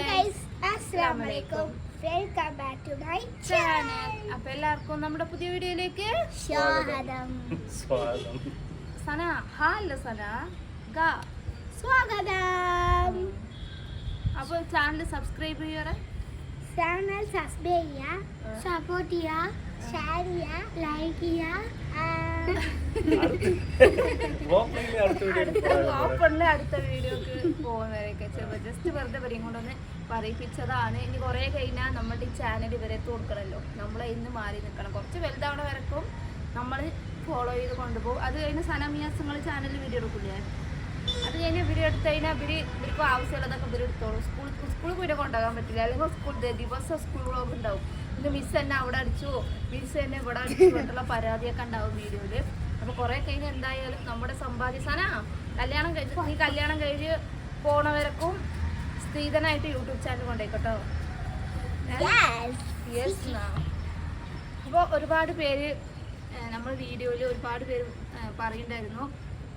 Guys അസ്സലാമു അലൈക്കും welcome back to my channel അപ്പൊ എല്ലാവർക്കും നമ്മുടെ പുതിയ വീഡിയോയിലേക്ക് സ്വാഗതം. സ്വാഗതം. സന. ഹാ സന. ഗ. സ്വാഗതം. അപ്പൊ ചാനൽ സബ്സ്ക്രൈബ് ചെയ്യാറ് ചാനൽ സബ്സ്ക്രൈബ് ചെയ്യുക സപ്പോർട്ട് ചെയ്യുക ഷെയർ ചെയ്യുക ലൈക്ക് ചെയ്യുക അടുത്ത വീഡിയോക്ക് വെറുതെ പറയിപ്പിച്ചതാണ്. ഇനി കുറെ കഴിഞ്ഞാൽ നമ്മുടെ ഈ ചാനൽ ഇവരെ കൊടുക്കണമല്ലോ നമ്മളെ ഇന്ന് മാറി നിൽക്കണം. കുറച്ച് വലുതാവണ വരക്കും. നമ്മൾ ഫോളോ ചെയ്ത് കൊണ്ടുപോകും. അത് കഴിഞ്ഞ് സനമിയാസങ്ങൾ ചാനലിൽ വീഡിയോ എടുക്കില്ലേ അത് കഴിഞ്ഞ് ഇവർ എടുത്തു കഴിഞ്ഞാൽ ഇവർ ഇവർക്ക് ആവശ്യമുള്ളതൊക്കെ ഇവർ എടുത്തോളൂ. സ്കൂൾ സ്കൂളിൽ കൂടെ കൊണ്ടുപോകാൻ പറ്റില്ല. അല്ലെങ്കിൽ സ്കൂൾ ദിവസം വ്ളോഗ് ഉണ്ടാവും. ഇത് മിസ് എന്നെ അവിടെ അടിച്ചു. മിസ് എന്നെ ഇവിടെ അടിച്ചു എന്നിട്ടുള്ള പരാതിയൊക്കെ ഉണ്ടാവും വീഡിയോയിൽ. അപ്പൊ കുറെ കഴിഞ്ഞ് എന്തായാലും നമ്മുടെ സമ്പാദ്യ സന കല്യാണം കഴിച്ചു നീ കല്യാണം കഴിഞ്ഞ് പോണവരക്കും സ്ത്രീധനായിട്ട് യൂട്യൂബ് ചാനൽ കൊണ്ടേക്കട്ടോ. യെസ് അപ്പോൾ ഒരുപാട് പേര് നമ്മൾ വീഡിയോയിൽ ഒരുപാട് പേര് പറയണ്ടായിരുന്നു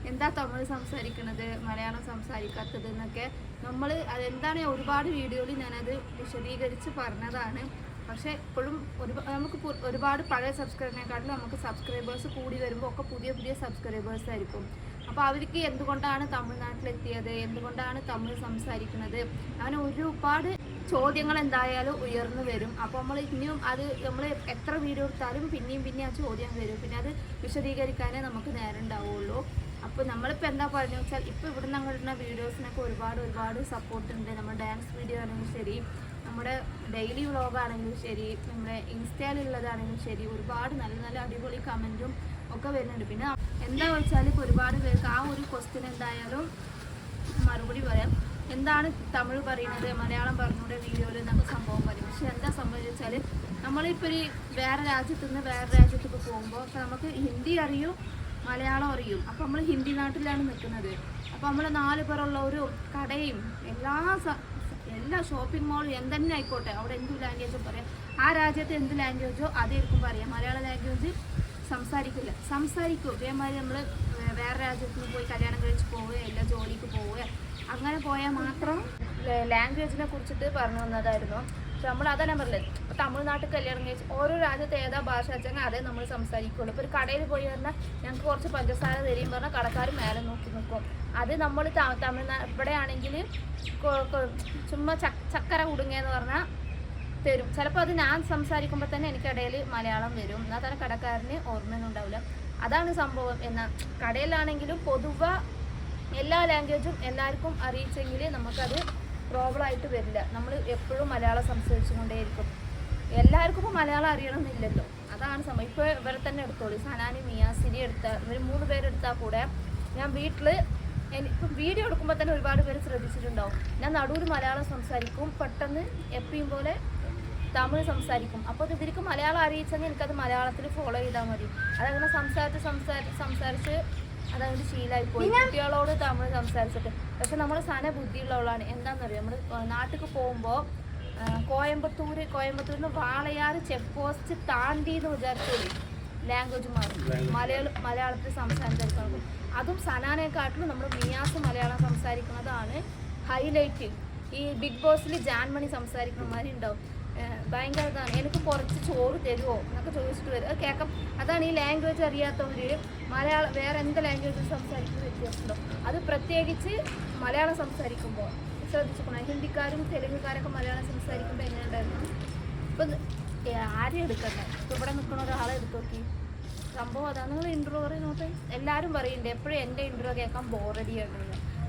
എന്താ തമിഴ് സംസാരിക്കണത് മലയാളം സംസാരിക്കാത്തത് എന്നൊക്കെ. നമ്മൾ അതെന്താണ് ഒരുപാട് വീഡിയോയിൽ ഞാനത് വിശദീകരിച്ച് പറഞ്ഞതാണ്. പക്ഷേ ഇപ്പോഴും ഒരു നമുക്ക് ഒരുപാട് പഴയ സബ്സ്ക്രൈബറിനെക്കാട്ടിലും നമുക്ക് സബ്സ്ക്രൈബേഴ്സ് കൂടി വരുമ്പോൾ ഒക്കെ പുതിയ പുതിയ സബ്സ്ക്രൈബേഴ്സ് ആയിരിക്കും. അപ്പോൾ അവർക്ക് എന്തുകൊണ്ടാണ് തമിഴ്നാട്ടിലെത്തിയത്? എന്തുകൊണ്ടാണ് തമിഴ് സംസാരിക്കുന്നത്? അങ്ങനെ ഒരുപാട് ചോദ്യങ്ങൾ എന്തായാലും ഉയർന്നു വരും. അപ്പോൾ നമ്മൾ ഇനിയും അത് നമ്മൾ എത്ര വീഡിയോ എടുത്താലും പിന്നെയും പിന്നെ ആ ചോദ്യം വരും. പിന്നെ അത് വിശദീകരിക്കാനേ നമുക്ക് നേരം ഉണ്ടാവുള്ളൂ. അപ്പോൾ നമ്മളിപ്പോൾ എന്താ പറഞ്ഞു വെച്ചാൽ ഇപ്പോൾ ഇവിടുന്ന് നിന്ന് അങ്ങോട്ടുള്ള വീഡിയോസിനൊക്കെ ഒരുപാട് ഒരുപാട് സപ്പോർട്ട് ഉണ്ട്. നമ്മുടെ ഡാൻസ് വീഡിയോ ആണെങ്കിലും ശരി. നമ്മുടെ ഡെയിലി വ്ളോഗ് ആണെങ്കിലും ശരി നമ്മുടെ ഇൻസ്റ്റയിലുള്ളതാണെങ്കിലും ശരി ഒരുപാട് നല്ല നല്ല അടിപൊളി കമന്റും ഒക്കെ വരുന്നുണ്ട്. പിന്നെ എന്താ വെച്ചാൽ ഇപ്പോൾ ഒരുപാട് പേർക്ക് ആ ഒരു ക്വസ്റ്റ്യൻ എന്തായാലും മറുപടി പറയാം. എന്താണ് തമിഴ് പറയുന്നത്? മലയാളം പറഞ്ഞൂടെ വീഡിയോയിൽ നമുക്ക് സംഭവം പറയും പക്ഷെ എന്താ സംഭവിച്ചാൽ നമ്മളിപ്പോൾ ഒരു വേറെ രാജ്യത്തു നിന്ന് വേറെ രാജ്യത്തേക്ക് പോകുമ്പോൾ അപ്പോൾ നമുക്ക് ഹിന്ദി അറിയും മലയാളം അറിയും. അപ്പോൾ നമ്മൾ ഹിന്ദി നാട്ടിലാണ് നിൽക്കുന്നത്. അപ്പോൾ നമ്മൾ നാല് പേരുള്ള ഒരു കടയും എല്ലാ എല്ലാ ഷോപ്പിംഗ് മാളും എന്തെന്നെ ആയിക്കോട്ടെ അവിടെ എന്ത് ലാംഗ്വേജും പറയാം. ആ രാജ്യത്ത് എന്ത് ലാംഗ്വേജോ അതായിരിക്കും പറയാം. മലയാള ലാംഗ്വേജ് സംസാരിക്കില്ല. സംസാരിക്കും. ഇതേമാതിരി നമ്മൾ വേറെ രാജ്യത്ത് നിന്ന് പോയി കല്യാണം കഴിച്ച് പോവുക അല്ല ജോലിക്ക് പോവുക അങ്ങനെ പോയാൽ മാത്രം ലാംഗ്വേജിനെ കുറിച്ചിട്ട് പറഞ്ഞു വന്നതായിരുന്നു. പക്ഷെ നമ്മൾ അതാണ് പറഞ്ഞത്. ഇപ്പൊ തമിഴ്നാട്ടിൽ കല്യാണം കഴിച്ച് ഓരോ രാജ്യത്തെ ഏതാ ഭാഷ വെച്ചെങ്കിൽ അതേ നമ്മൾ സംസാരിക്കുള്ളൂ. ഇപ്പോൾ ഒരു കടയിൽ പോയി പറഞ്ഞാൽ ഞങ്ങൾക്ക് കുറച്ച് പഞ്ചസാര തരും പറഞ്ഞാൽ കടക്കാർ മേലെ നോക്കി നിൽക്കും അത് നമ്മൾ തമിഴ്നാട് ഇവിടെ ആണെങ്കിൽ ചുമ്മാ ചക്ക ചക്കര കുടുങ്ങിയെന്ന് പറഞ്ഞാൽ തരും. ചിലപ്പോൾ അത് ഞാൻ സംസാരിക്കുമ്പോൾ തന്നെ എനിക്കിടയിൽ മലയാളം വരും. എന്നാൽ തന്നെ കടക്കാരന് ഓർമ്മയൊന്നും ഉണ്ടാവില്ല അതാണ് സംഭവം. എന്നാൽ കടയിലാണെങ്കിലും പൊതുവ എല്ലാ ലാംഗ്വേജും എല്ലാവർക്കും അറിയിച്ചെങ്കിൽ നമുക്കത് പ്രോബ്ലം ആയിട്ട് വരില്ല. നമ്മൾ എപ്പോഴും മലയാളം സംസാരിച്ചുകൊണ്ടേയിരിക്കും. എല്ലാവർക്കും ഇപ്പോൾ മലയാളം അറിയണമെന്നില്ലല്ലോ. അതാണ് സമയം ഇപ്പോൾ ഇവരെ തന്നെ എടുത്തോളൂ. സനാനി മിയാസിരി എടുത്ത ഇവർ മൂന്ന് പേരെടുത്താൽ കൂടെ ഞാൻ വീട്ടിൽ ഇപ്പം വീഡിയോ എടുക്കുമ്പോൾ തന്നെ ഒരുപാട് പേര് ശ്രദ്ധിച്ചിട്ടുണ്ടാവും. ഞാൻ നടുവിൽ മലയാളം സംസാരിക്കും. പെട്ടെന്ന് എപ്പോഴും പോലെ തമിഴ് സംസാരിക്കും. അപ്പോൾ അത് ഇവർക്ക് മലയാളം അറിയിച്ചെങ്കിൽ എനിക്കത് മലയാളത്തിൽ ഫോളോ ചെയ്താൽ മതി. അതങ്ങനെ സംസാരിച്ച് സംസാരിച്ച് സംസാരിച്ച് അതങ്ങനെ ശീലമായി പോയി. കുട്ടികളോട് തമിഴ് സംസാരിച്ചിട്ട്. പക്ഷെ നമ്മൾ സന ബുദ്ധിയുള്ളവളാണ് എന്താണെന്നറിയാം നമ്മൾ നാട്ടിൽ പോകുമ്പോൾ കോയമ്പത്തൂർ കോയമ്പത്തൂരിൽ നിന്ന് വാളയാർ ചെക്ക് പോസ്റ്റ് താണ്ടി എന്ന് വിചാരിച്ചോളി ലാംഗ്വേജ് മാറും. മലയാളം മലയാളത്തിൽ സംസാരിച്ചു അതും സനാനെക്കാട്ടിലും നമ്മൾ മിയാസ് മലയാളം സംസാരിക്കുന്നതാണ് ഹൈലൈറ്റ്. ഈ ബിഗ് ബോസിൽ ജാൻമണി സംസാരിക്കുന്ന മാതിരി ഉണ്ടാവും. ഭയങ്കര ഇതാണ് എനിക്ക് കുറച്ച് ചോറ് തരുമോ എന്നൊക്കെ ചോദിച്ചിട്ട് വരും. അത് കേൾക്കാം. അതാണ് ഈ ലാംഗ്വേജ് അറിയാത്തവർ മലയാളം വേറെ എന്ത് ലാംഗ്വേജ് സംസാരിക്കുന്ന വ്യത്യാസമുണ്ടോ? അത് പ്രത്യേകിച്ച് മലയാളം സംസാരിക്കുമ്പോൾ ശ്രദ്ധിച്ചോണം ഹിന്ദിക്കാരും തെലുങ്കുകാരൊക്കെ മലയാളം സംസാരിക്കുമ്പോൾ എങ്ങനെ ഉണ്ടായിരുന്നു ഇപ്പം ആരും എടുക്കണ്ട. ഇപ്പം ഇവിടെ നിൽക്കുന്ന ഒരാളെ എടുത്ത് നോക്കി. സംഭവം അതാണ് നിങ്ങൾ ഇൻട്രോ പറയുന്നത് എല്ലാവരും പറയുന്നുണ്ട് എപ്പോഴും എന്റെ ഇൻട്രോ കേൾക്കാൻ ബോറടിയാണ്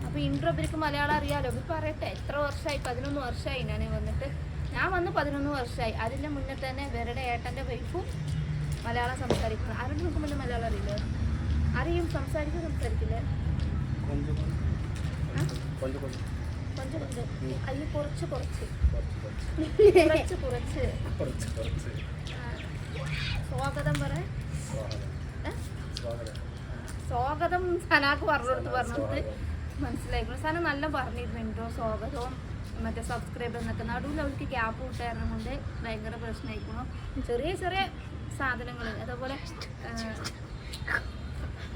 അപ്പോൾ ഇൻട്രോ ഇവർക്ക് മലയാളം അറിയാമല്ലോ ഇവർ പറയട്ടെ. എത്ര വർഷമായി പതിനൊന്ന് വർഷമായി ഞാൻ വന്നിട്ട്. ഞാൻ വന്ന് പതിനൊന്ന് വർഷമായി അതിന്റെ മുന്നേ തന്നെ വേറെ ഏട്ടന്റെ വൈഫും മലയാളം സംസാരിക്കുന്നു. ആരോട് നോക്കുമ്പോൾ മലയാളം അറിയില്ല? അറിയും സംസാരിക്കും സംസാരിക്കില്ലേ? കൊഞ്ചം കൊണ്ട് അതിൽ കുറച്ച് കുറച്ച്. കുറച്ച് കുറച്ച്. സ്വാഗതം പറ. സ്വാഗതം. സനാക്ക് പറഞ്ഞു കൊടുത്ത് പറഞ്ഞത് മനസ്സിലായിക്കോളൂ സന നല്ല പറഞ്ഞിരുന്നു എന്തോ സ്വാഗതവും മറ്റേ സബ്സ്ക്രൈബർ എന്നൊക്കെ നടുവിൽ അവർക്ക് ഗ്യാപ്പ് കിട്ടായിരുന്നു കൊണ്ട് ഭയങ്കര പ്രശ്നമായിരിക്കണം ചെറിയ ചെറിയ സാധനങ്ങൾ അതേപോലെ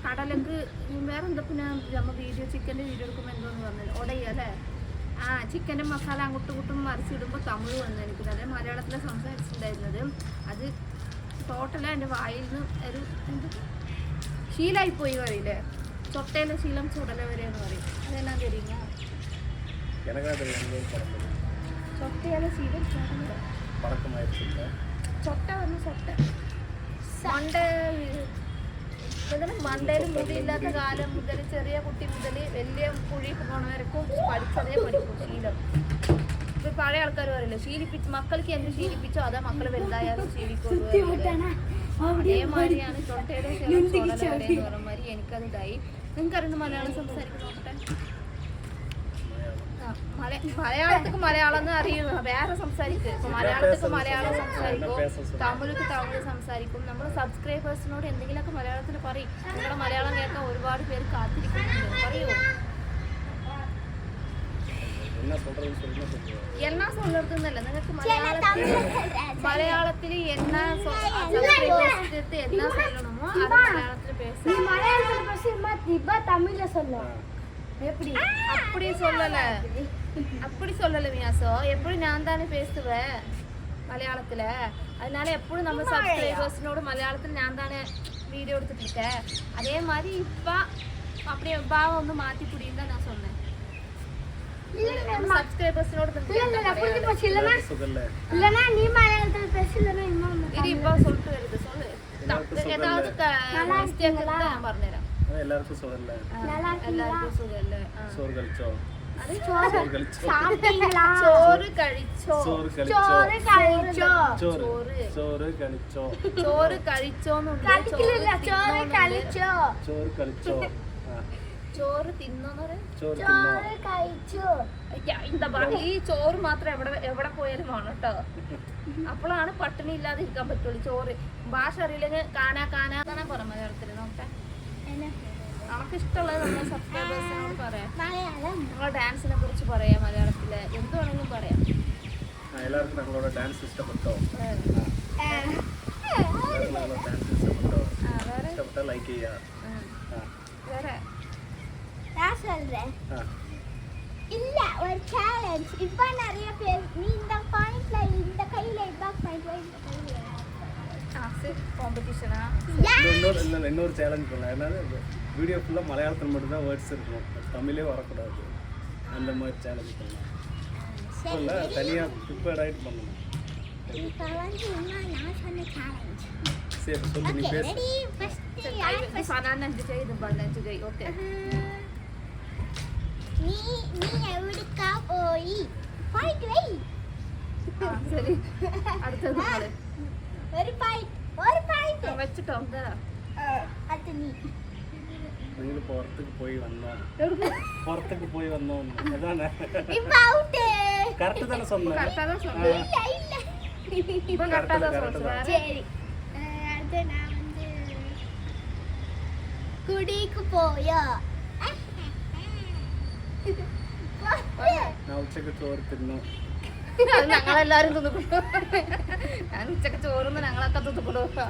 കടലക്ക് വേറെ എന്താ പിന്നെ നമ്മൾ വീഡിയോ ചിക്കന്റെ വീഡിയോ എടുക്കുമ്പോൾ എന്തോന്ന് പറഞ്ഞത്? ഉടയ അല്ലേ? ആ ചിക്കന്റെ മസാല അങ്ങോട്ടും ഇങ്ങോട്ടും മറിച്ചിടുമ്പോൾ തമിഴ് വന്നു എനിക്ക് അതായത് മലയാളത്തിൽ സംസാരിച്ചിട്ടുണ്ടായിരുന്നത്. അത് ടോട്ടലാ എന്റെ വായിൽ നിന്ന് ഒരു എന്ത്? ശീലമായിപ്പോയി പറയില്ലേ? ചൊട്ടയിലെ ശീലം ചുടല വരെ എന്ന് പറയും അതെല്ലാം തരിക எனக்கு அது எங்கே பறந்தது ചൊട്ടയിലെ ശീലം ചുടല பழக்கமாயிருச்சு இல்லை ചൊട്ട വന്ന് ചൊട്ട മണ്ട മണ്ടയിൽ മുടിയില്ലാത്ത കാലം മുതൽ ചെറിയ കുട്ടി മുതൽ വലിയ കുഴി പോണവർക്കും പഠിച്ചതേ പഠിക്കും ശീലം ഇപ്പൊ പഴയ ആൾക്കാർ പറയില്ലേ ശീലിപ്പിച്ച് മക്കൾക്ക് എന്ത് ശീലിപ്പിച്ചോ അതാ മക്കൾ വലുതായാലും ശീലിക്കുള്ളൂ അതേമാതിരിയാണ് ചൊട്ടയുടെ ശീലം ചുടല വരെ എന്ന് പറഞ്ഞ മാതിരി എനിക്കത് ഇതായി നിങ്ങൾക്കറിയുന്ന മലയാളം സംസാരിക്കുന്ന നോക്കട്ടെ ആ, മല- മലയാളത്തിക്ക് മലയാളം അറിയുന്നു വേറെ സംസാരിക്കും. മലയാളത്തിക്ക് മലയാളം സംസാരിക്കും. തമിഴ്ക്ക് തമിഴ് സംസാരിക്കും. നമ്മൾ സബ്സ്ക്രൈബേഴ്സിനോട് എന്തെങ്കിലുമൊക്കെ മലയാളത്തിൽ പറയും. നമ്മുടെ മലയാളം കേൾക്കാൻ ഒരുപാട് പേര് കാത്തിരിക്കുന്നുണ്ട്. പറയുമോ എന്നാ സൊല്ലർത്തുന്നല്ല നിങ്ങൾക്ക് മലയാളത്തിൽ മലയാളത്തിൽ എന്നാ എന്നാ சொல்லணுமோ അത് മലയാളത്തിൽ பேச மலையாளத்தில் எப்படி? அப்படி சொல்லல. அப்படி சொல்லல வியாசோ. எப்படி நான் தானே பேசுவேன் மலையாளத்துல? அதனால எப்பவும் நம்ம சப்ஸ்கிரைபர்ஸ்னோட மலையாளத்துல நான் தானே வீடியோ எடுத்துட்டு இருக்கேன் அதே மாதிரி இப்பா அப்படியே பாவம் வந்து மாத்தி புரியும் தான் நான் சொன்னேன். சொல்லிட்டு வருது சொல்லு. ஏதாவது എല്ലാവർക്കും സുഖമല്ലേ ചോറ് കഴിച്ചോ? കഴിച്ചോ? കഴിച്ചോ? കളിച്ചോ ചോറ് കഴിച്ചോ? കളിച്ചോ ചോറ്. കളിച്ചോ ചോറ് തിന്നോന്ന് ഈ ചോറ് മാത്രം എവിടെ എവിടെ പോയാലും വേണം കേട്ടോ. അപ്പോഴാണ് പട്ടിണി ഇല്ലാതെ ഇരിക്കാൻ പറ്റുള്ളൂ ചോറ്. ഭാഷ അറിയില്ലെങ്കിൽ കാന കാന എന്നാണ് പുറമെ ചേർത്തിരുന്നോട്ടെ നോക്കട്ടെ നമുക്ക് ഇഷ്ടമുള്ളത് നമ്മുടെ സബ്സ്ക്രൈബേഴ്സിനോട് പറയാം மலையாளம் നമ്മളെ ഡാൻസിനെ കുറിച്ച് പറയാം മലയാളത്തില് എന്ത് വേണമെങ്കിലും പറയാം ஆ, எல்லாருக்கும் நம்மளோட டான்ஸ் இஷ்டப்பட்டோம் ഏ, ஆ, எல்லாருக்கும் நம்மளோட டான்ஸ் இஷ்டப்பட்டோம் ആ, വേറെ இஷ்டப்பட்டா லைக் ஐயா ആ, ஆ, വേറെ நான் சொல்றேன் ஆ. இல்ல ஒரு சேலஞ்ச் இப்ப நிறைய பேர் நீ இந்த பாயிண்ட்ல இந்த கையில இந்த பாயிண்ட்ல காம்படிஷனா இன்னொரு இன்னொரு சேலஞ்ச் பண்ணலாம். ஏன்னா வீடியோ ஃபுல்லாக மலையாளத்தில் மட்டும்தான் வேர்ட்ஸ் இருக்கும். தமிழே வரக்கூடாது. அந்த மாதிரி சேலஞ்ச் பண்ணலாம். இல்லை தனியாக ப்ரிப்பேர்ட் ஆகிட்டு பண்ணணும் சரி சொல்லு நீ பேசு. நீ நீ எவ்வளோக்கா போய்? போயிட்டு சரி. அடுத்தது ஒரு பாயிண்ட் നീ എവിടേക്കാ പോയി പോയിട്ട് വൈ ശരി അടുത്തത് നമ്മള് ഒരു പോയിന്റ് ഒരു പോയിന്റ് വെച്ചിട്ടോ എന്താ അത് നീ നിങ്ങൾ പുറത്തേക്ക് പോയി വന്നോ പുറത്തേക്ക് പോയി വന്നോ അതാണ് இப்ப அவுட் கரெக்டு தானே சொன்னேன் കറക്റ്റാ சொல்லு இல்ல இல்ல ഇപ്പൊ കറക്റ്റാ correct சொல்லு தான். சரி அஹ், அடுத்து நான் வந்து குடிக்கு போயா ഞങ്ങളെല്ലാരും തിന്നിട്ടുണ്ടോ ഞാൻ ഉച്ചയ്ക്ക് ചോറുന്ന് ഞങ്ങളൊക്കെ തിന്നിട്ടുണ്ടോ ആ,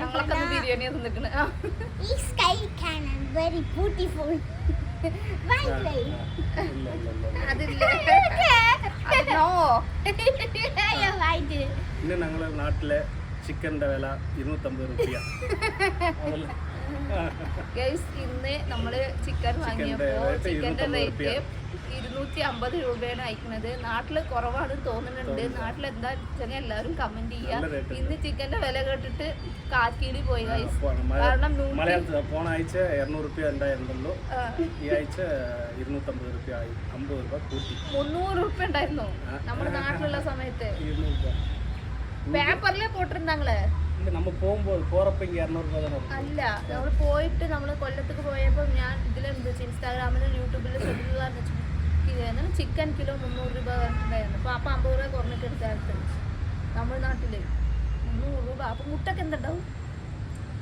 ഞങ്ങളൊക്കെ ബിരിയാണിയാ തിന്നിക്കണ്. ഈ സ്കൈ കാനൻ വെരി ബ്യൂട്ടിഫുൾ വൈ ആ, വൈ ആ. ഇല്ല ഇല്ല ഇല്ല അതില്ലേ. അത് no. വൈറ്റ് ഇന്ന് ഞങ്ങളെ നാട്ടിലെ ചിക്കന്റെ വില ഇരുന്നൂറ്റമ്പത് റുപ്യ. Guys, ഇന്ന് നമ്മൾ ചിക്കൻ വാങ്ങിയപ്പോ rate ചിക്കന്റെ 250 റേറ്റ് ഇരുന്നൂറ്റി അമ്പത് രൂപയാണ് അയക്കുന്നത്. നാട്ടിൽ കുറവാണ് തോന്നുന്നുണ്ട്. നാട്ടിൽ എന്താ വെച്ചാൽ എല്ലാവരും കമന്റ് ചെയ്യാ. ഇന്ന് ചിക്കന്റെ വില കേട്ടിട്ട് കാക്കിയിൽ പോയി ഗൈസ് കാരണം പോണ ആഴ്ച ഇരുന്നൂറ് റുപ്യ ഉണ്ടായിരുന്നുള്ളൂ. ആ, ഈ ആഴ്ച ഇരുന്നൂറ്റമ്പത് റുപ്യ ആയി. അമ്പത് രൂപ കൂട്ടി. മുന്നൂറ് ഉറുപ്പ ഉണ്ടായിരുന്നു. നമ്മുടെ നാട്ടിലുള്ള സമയത്ത്. പേപ്പറിലേ രൂപ പേപ്പറിലെ പോട്ടിരുന്നാങ്ങൾ இல்லை நம்ம போகும்போது போகிறப்ப இங்கே இரநூறுபா தானே இருக்கும் അല്ല നമ്മൾ പോയിട്ട് നമ്മൾ കൊല്ലത്തേക്ക് പോയപ്പോൾ ഞാൻ ഇതിലുണ്ട് ഇൻസ്റ്റാഗ്രാമിലും യൂട്യൂബിലും ഷെഡ്യൂൾ ചിക്കൻ കിലോ മുന്നൂറ് രൂപ പറഞ്ഞിട്ടുണ്ടായിരുന്നു അപ്പോൾ അപ്പം അമ്പത് രൂപ കുറഞ്ഞിട്ട് എടുത്തായിരുന്നു തമിഴ്നാട്ടിൽ മുന്നൂറ് രൂപ അപ്പം മുട്ടക്ക് എന്തുണ്ടാവും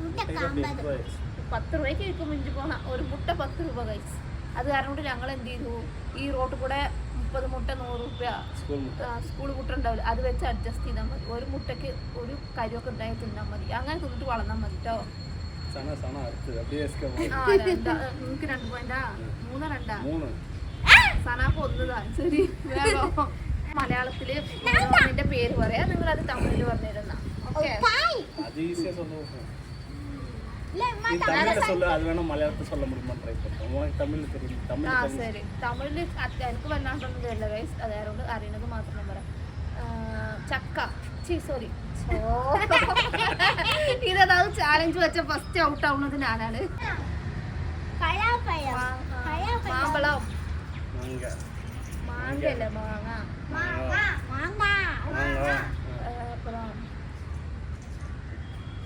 ഇതൊക്കെ big boys. പത്ത് രൂപയ്ക്ക് വിൽക്കും മിഞ്ചി പോണ ഒരു മുട്ട പത്ത് രൂപ കഴിച്ച് അത് കാരണം കൊണ്ട് ഞങ്ങൾ എന്ത് ചെയ്തു ഈ റോട്ടിൽ കൂടെ മുപ്പത് മുട്ട നൂറ് രൂപ സ്കൂൾ മുട്ട. ഉണ്ടാവില്ല. അത് വെച്ച് അഡ്ജസ്റ്റ് ചെയ്താൽ മതി. ഒരു മുട്ടയ്ക്ക് ഒരു കറിയൊക്കെ ഉണ്ടായി തിന്നാൽ മതി. അങ്ങനെ തിന്നിട്ട് വളർന്നാൽ മതി കേട്ടോ രണ്ട് മൂന്ന് മലയാളത്തിൽ പേര് പറയാ. നിങ്ങൾ അത് തമിഴിൽ പറഞ്ഞിരുന്ന நீ தமிழில் சொல்லு அது வேணா மலையாளத்தில் சொல்ல முடியுமா ட்ரை பண்ணுறோம் உனக்கு தமிழ் தெரியும் தமிழ் ആ தெரியும் ശരി തമിഴില് അത് എനിക്ക് വല്ലാണ്ടൊന്നും തരില്ല ഗൈസ് അതുകൊണ്ട് അറിയണത് മാത്രം ഞാൻ പറയാം ആ, ചക്ക ചീ സോറി ഇതത് ചാലഞ്ച് വെച്ച ഫസ്റ്റ് ഔട്ട് ആവുന്നത് ഞാനാണ് பலாப்பழம் മാ- ആ, பலாப்பழம் മാമ്പഴം மாங்காய் മാങ്ങയല്ല മാങ്ങ மாங்காய் மாங்காய் மாங்காய் ആ, അപ്പുറം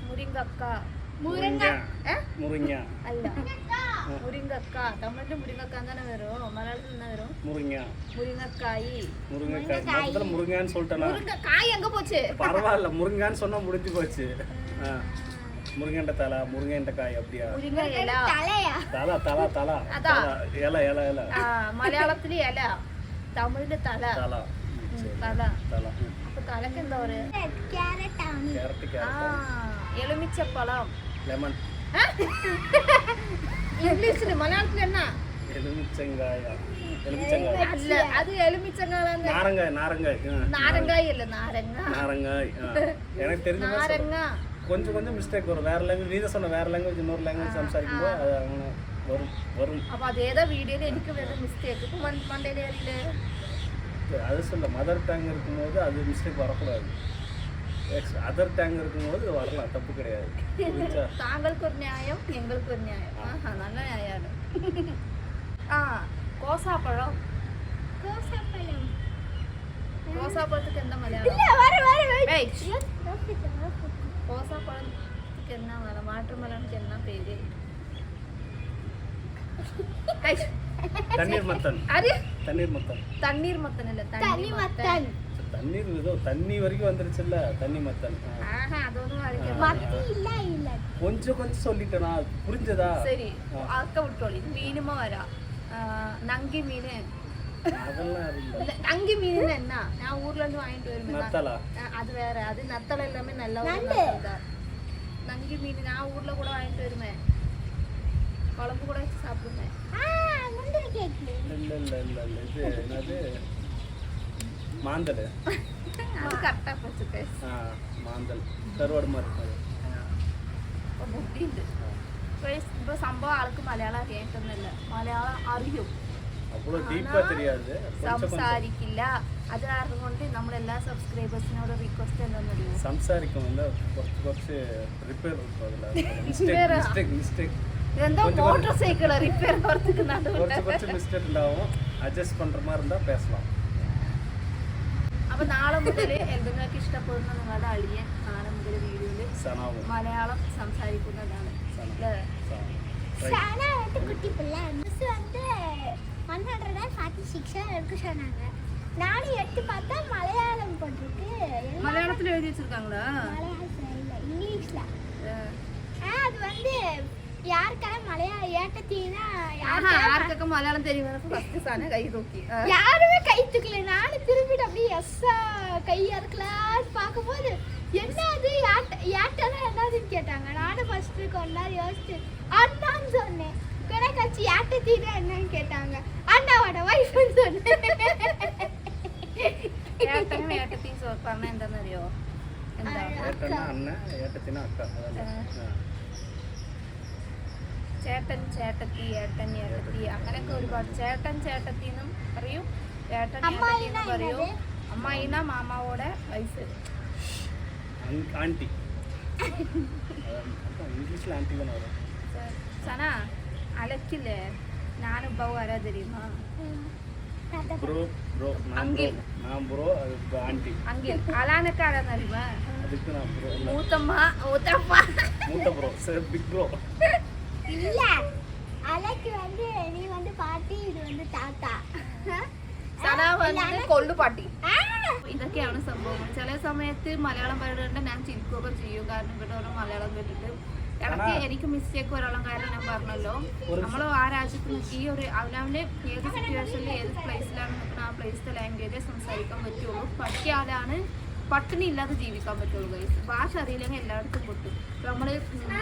മുരിങ്ങക്ക മുരിങ്ങ മുരിങ്ങ അല്ല മുരിങ്ങക്ക തമിഴിൽ മുരിങ്ങക്ക തന്നെ വരും മലയാളത്തിൽ തന്നെ വരും മുരിങ്ങ മുരിങ്ങക്കായി முருங்கைக்காய் முதல்ல முருங்கான்னு சொல்லிட்டேனா முருங்கக்காய் எங்க போச்சு பரவாயில்ல முருங்கான்னு சொன்னா முடிஞ்சு போச்சு ஆ. முருங்கண்ட தலை முருங்கண்ட காய் அப்படியா മുരിങ്ങ ഇല தலா தலா தலா அதா. தலா இலை இலை இலை ആ, മലയാളത്തിൽ ഇല തമിഴിൽ തല தலா ம், சரி. തല தலா അപ്പൊ തലക്ക് എന്താ പറയാ ക്യാരറ്റ് ആ கேரட்டு கேரட் എലുമിച്ച പഴം லெமன் இங்கிலீஷ்ல மலையாளத்துல என்ன? எலுமிச்சங்காயா. எலுமிச்சங்காய். இல்ல அது எலுமிச்சங்காயாங்க நாரங்காய் நாரங்காய். நாரங்காய். இல்ல நாரங்காய். நாரங்காய் எனக்கு தெரிஞ்ச நாரங்காய். கொஞ்சம் கொஞ்சம் மிஸ்டேக் வரும். வேற லாங்குவேஜ் நீ தான் வேற லாங்குவேஜ் இன்னொரு லாங்குவேஜ் சம்சாரிக்கும்போது வரும் வரும். அப்போ அதே தான் எனக்கு வேற மிஸ்டேக் இப்போ மண்டையில் அது சொல்ல மதர் டங் இருக்கும்போது அது மிஸ்டேக் வரக்கூடாது. அதர் டேங்க் இருக்கும்போது வரலாம் தப்பு கிடையாது. தாங்களுக்கு ஒரு நியாயம் எங்களுக்கு ஒரு நியாயம். ஆஹா நல்ல நியாயம் ஆ கோசாப்பழம். கோசாப்பழம். கோசாப்பழத்துக்கு எந்த மலையாளம்? கோசாப்பழத்துக்கு என்ன மலை வாட்டர்மெலனுக்கு என்ன பேரு? தண்ணீர் மத்தன். தண்ணீர் மத்தன். தண்ணீர் மத்தன் இல்ல தண்ணீர் மத்தன். தண்ணீர் ஏதோ தண்ணி வரைக்கும் வந்துருச்சுல்ல தண்ணி மத்தன். கொஞ்சம் கொஞ்சம் சொல்லிட்டேனா புரிஞ்சதா? சரி அக்க விட்டோளி மீனுமா வரா? நங்கி மீன். நங்கி மீன் என்ன? நான் ஊர்ல இருந்து வாங்கிட்டு வருவேன். அது வேற அது நத்தல எல்லாமே நல்லா நங்கி மீன் நான் ஊர்ல கூட வாங்கிட்டு வருவேன். குழம்பு கூட சாப்பிடுவேன். இல்ல இல்ல மாதிரி இருக்கும் அது. അപ്പൊ ബുദ്ധിയുണ്ട് Guys, ഇപ്പൊ സംഭവം ആൾക്ക് മലയാളം അറിയായിട്ടൊന്നുമില്ല മലയാളം അറിയും அவ்வளோ டீப்பாக தெரியாது கொஞ்சம் கொஞ்சம் സംസാരിക്കില്ല അത് കാരണം കൊണ്ട് നമ്മളെല്ലാ സബ്സ്ക്രൈബേഴ്സിനോട് റിക്വസ്റ്റ് എന്താണെന്നറിയോ സംസാരിക്കും வந்து കുറച്ച് കുറച്ച് റിപ്പയർ இருக்கும் அதில் மிஸ்டேக் Repair ஆ? மிஸ்டேக் மிஸ்டேக் ഇതെന്തോ മോട്ടോർ സൈക്കിൾ റിപ്പയർ പുറത്തേക്ക് കുറച്ച് കുറച്ച് മിസ്റ്റേക്ക് ഉണ്ടാവും അഡ്ജസ്റ്റ് பண்ணுற மாதிரி இருந்தால் பேசலாம் അപ്പൊ നാളെ മുതൽ എന്തെങ്കിലുമൊക്കെ ഇഷ്ടപ്പെടുന്ന നിങ്ങളുടെ അളിയൻ നാളെ മുതൽ വീഡിയോയില് മലയാളം സംസാരിക്കുന്നതാണ്. குட்டி பிள்ளை மிஸ் வந்து ஒன் ஹண்ட்ரட் ஃபார்ட்டி சிக்ஸாக எடுக்க சொன்னாங்க நானும் எடுத்து பார்த்தா மலையாளம் போட்டிருக்கு மலையாளத்தில் எழுதி வச்சிருக்காங்களா மலையாளம் யாருக்கும் மலையாளம் தெரியும் யாருமே கை தூக்கல நானும் திரும்பிட்டு அப்படியே எஸ்ஸா கை அறுக்கலான்னு பார்க்கும்போது என்னது யார்ட்டெல்லாம் என்னதுன்னு கேட்டாங்க. நானும் ஃபர்ஸ்ட் கொஞ்ச யோசிச்சு அண்ணான்னு சொன்னேன். கிடக்காச்சு யார்ட்ட தீர என்னன்னு கேட்டாங்க. அண்ணாவோட ஒய்ஃப்னு சொன்னேன். ஏட்டத்தின்னு சொல்றாங்க இந்த மாதிரியோ? அக்கா. ചേട്ടൻ ചേട്ടത്തി ഏട്ടൻ ഏട്ടത്തി അങ്ങനെയൊക്കെ ഒരുപാട് ചേട്ടൻ ചേട്ടത്തി എന്നും പറയും ഏട്ടൻ ഏട്ടത്തി അമ്മായിന്നാ എന്നും പറയും என்னது? അമ്മായിന മാമാവോടെ വൈഫ് அங்- ஆண்டி அதான் இங்கிலீஷில் ஆண்டி தானே வரும் സന അലക്കില്ലേ ഞാനും ബഹു ആരാ தெரியுமா ப்ரோ ப்ரோ நான் ப்ரோ அங்கில். நான் ப்ரோ அது ஆண்டி അങ്കിൽ അലാനൊക്കെ ആരാന്ന് അറിയുമോ அதுக்கு நான் ப்ரோ இல்லை മൂത്തമ്മ മൂത്തമ്മ மூத்த ப்ரோ சார் பிக் ப்ரோ இல்ல அலைக்கு வந்து நீ வந்து பாட்டி இது வந்து தாத்தா സന വന്ന് കൊള്ളുപാട്ടി ஆ, ഇതൊക്കെയാണ് സംഭവങ്ങൾ ചില സമയത്ത് മലയാളം പറയുന്നത് ഞാൻ ചിരിക്കുകയൊക്കെ ചെയ്യും കാരണം ഇവിടെ ഓരോ മലയാളം കേട്ടിട്ട് ഇടയ്ക്ക് എനിക്ക് മിസ്റ്റേക്ക് വരാനുള്ള കാരണം ഞാൻ പറഞ്ഞല്ലോ നമ്മൾ ആ രാജ്യത്ത് നിൽക്കി ഈ ഒരു അവനവൻ്റെ ഏത് സിറ്റുവേഷനിൽ ഏത് പ്ലേസിലാണ് നിൽക്കുന്നത് ആ പ്ലേസിലെ ലാംഗ്വേജ് സംസാരിക്കാൻ പറ്റുള്ളൂ പറ്റിയാലാണ് പട്ടിണി ഇല്ലാതെ ജീവിക്കാൻ പറ്റുള്ളൂ ഗൈസ് ഭാഷ അറിയില്ലെങ്കിൽ എല്ലായിടത്തും പൊട്ടും. നമ്മൾ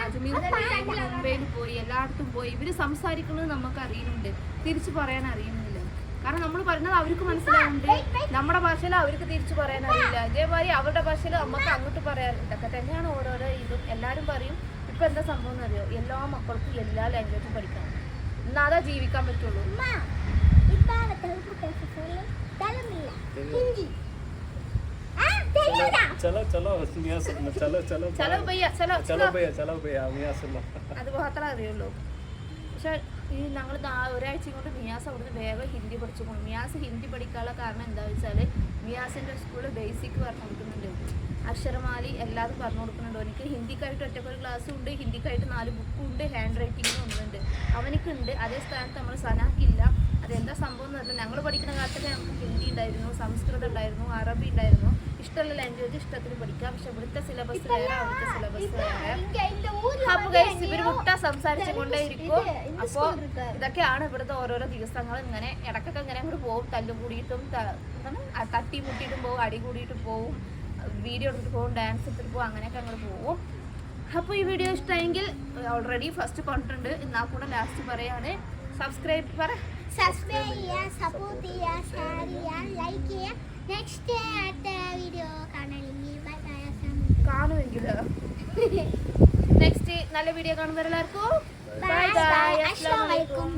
അജ്മീർ മുംബൈയിൽ പോയി എല്ലായിടത്തും പോയി. ഇവർ സംസാരിക്കുന്നത് നമുക്ക് അറിയുന്നുണ്ട്. തിരിച്ചു പറയാൻ അറിയുന്നില്ല. കാരണം നമ്മൾ പറയുന്നത് അവർക്ക് മനസ്സിലാവുന്നുണ്ട്. നമ്മുടെ ഭാഷയിൽ അവർക്ക് തിരിച്ചു പറയാൻ അറിയില്ല. ഇതേമാതിരി അവരുടെ ഭാഷയിൽ നമുക്ക് അങ്ങോട്ട് പറയാറുണ്ടൊക്കെ തന്നെയാണ് ഓരോരോ ഇതും. എല്ലാവരും പറയും ഇപ്പൊ എന്താ സംഭവം എന്ന് അറിയോ? എല്ലാ മക്കൾക്കും എല്ലാ ലാംഗ്വേജും പഠിക്കാം എന്നാലേ ജീവിക്കാൻ പറ്റുള്ളൂ. ഹിന്ദി. चलो चलो मियाँ से चलो चलो ചലോ ഭയ്യ ചലോ चलो भैया चलो भैया मियाँ से लो അത് മാത്രമേ അറിയുള്ളൂ പക്ഷെ ഈ ഞങ്ങൾ ഒരാഴ്ച കൊണ്ട് മിയാസ് അവിടുന്ന് വേഗം ഹിന്ദി പഠിച്ചു പോകും മിയാസ് ഹിന്ദി പഠിക്കാനുള്ള കാരണം എന്താ വെച്ചാൽ മിയാസിൻ്റെ സ്കൂളിൽ ബേസിക് പറഞ്ഞു കൊടുക്കുന്നുണ്ട് അക്ഷരമാലി എല്ലാതും പറഞ്ഞു കൊടുക്കുന്നുണ്ട് എനിക്ക് ഹിന്ദിക്കായിട്ട് ഒറ്റക്കൊരു ക്ലാസ്സും ഉണ്ട് ഹിന്ദിക്കായിട്ട് നാല് ബുക്കും ഉണ്ട് ഹാൻഡ് റൈറ്റിങ്ങും ഒന്നുണ്ട് അവനിക്കുണ്ട് അതേ സ്ഥാനത്ത് നമ്മൾ സനാക്കില്ല അതെന്താ സംഭവം എന്ന് പറഞ്ഞാൽ ഞങ്ങൾ പഠിക്കുന്ന കാലത്തൊക്കെ നമുക്ക് ഹിന്ദി ഉണ്ടായിരുന്നു സംസ്കൃതം ഉണ്ടായിരുന്നു അറബി ഉണ്ടായിരുന്നു ഇഷ്ടമുള്ള ലാംഗ്വേജ് ഇഷ്ടത്തിന് പഠിക്കാം പക്ഷെ ഇവിടുത്തെ സിലബസ് വേറെ അവിടുത്തെ സിലബസ് വേറെ. അപ്പൊ ഗൈസ് ഇവർ മുട്ട സംസാരിച്ചു കൊണ്ടേ ഇരിക്കും. അപ്പോ ഇതൊക്കെയാണ് ഇവിടുത്തെ ഓരോരോ ദിവസങ്ങൾ ഇങ്ങനെ. ഇടക്കൊക്കെ ഇങ്ങനെ അങ്ങോട്ട് പോകും തല്ലുകൂടിയിട്ടും തട്ടി മുട്ടിയിട്ടും പോകും അടി കൂടിയിട്ടും പോവും വീഡിയോ എടുത്തിട്ട് പോകും ഡാൻസ് എടുത്തിട്ട് പോകും അങ്ങനെയൊക്കെ അങ്ങോട്ട് പോകും അപ്പോൾ ഈ വീഡിയോ ഇഷ്ടമെങ്കിൽ ഓൾറെഡി ഫസ്റ്റ് പറഞ്ഞിട്ടുണ്ട് എന്നാൽ കൂടെ ലാസ്റ്റ് പറയാണ്. സബ്സ്ക്രൈബ് പറ. സബ്സ്ക്രൈബ് ചെയ്യുക സപ്പോർട്ട് ചെയ്യുക ഷെയർ ചെയ്യുക ലൈക്ക് ചെയ്യുക നെക്സ്റ്റ് അടുത്ത വീഡിയോ കാണണമെങ്കിൽ കാണുമെങ്കിൽ നെക്സ്റ്റ് നല്ല വീഡിയോ കാണുന്നവരെല്ലാവർക്കും ബൈ ബൈ അസ്സലാമു അലൈക്കും